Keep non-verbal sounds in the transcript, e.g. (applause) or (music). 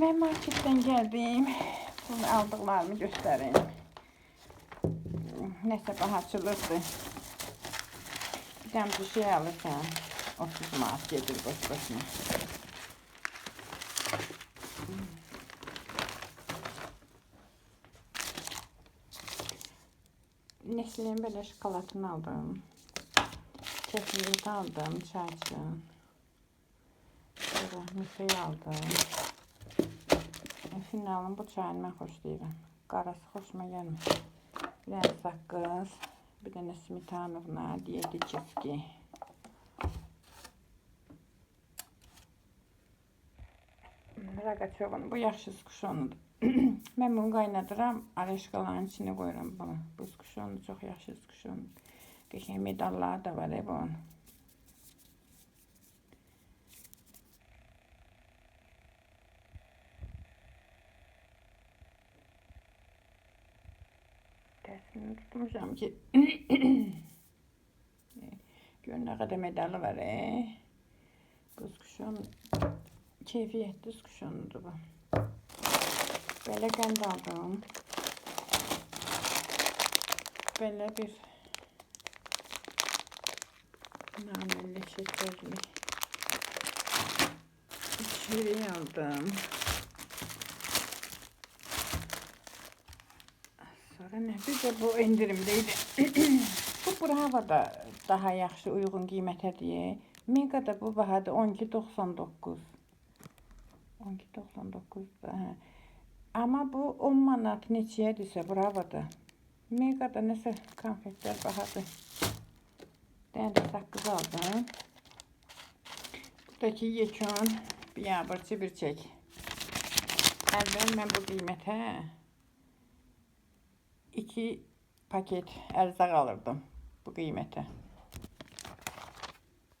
Ben marketten geldim. Bunu aldıklarımı göstereyim. Neyse bahçılırdı. Bir tane bir şey alırsan 30 manat gelir boş boşuna. Nesli'nin böyle şokolatını aldım. Çekirdeği aldım, çaycığın. Böyle müfeyi aldım. Finalın bu çayını ben xoşlayıram. Qarası xoşuma gəlmir. Bir dənə saqqız, bir dənə smetanovna, diyetiçeski. Raqaçovun, bu yaxşı skuşonudur. mən bunu qaynadıram, areşkaların içine qoyuram bunu. Bu skuşonu çox yaxşı skuşonu. Qəşəng medalları da var e bunun. Tersini tutmuşam ki. Gör ne kadar medalı var e. Kız kuşun keyfiyetli kız kuşunudur bu. Böyle kendi aldım. Böyle bir naneli şekerli şey aldım. Ne? Bir de bu indirimdeydi. (clears throat) bu Bravo'da daha yaxşı uyğun qiymətə deyə. Mega'da bu bahadır 12.99. 12.99 da. Hə. Amma bu 10 manat neçəyədirsə Bravo'da. Mega'da nəsə konfetlər bahadır. Dənə də saqqız aldım. Buradakı yekun biabırçı bir çək. Əvvəl mən bu qiymətə 2 paket ərzaq alırdım bu qiymətə.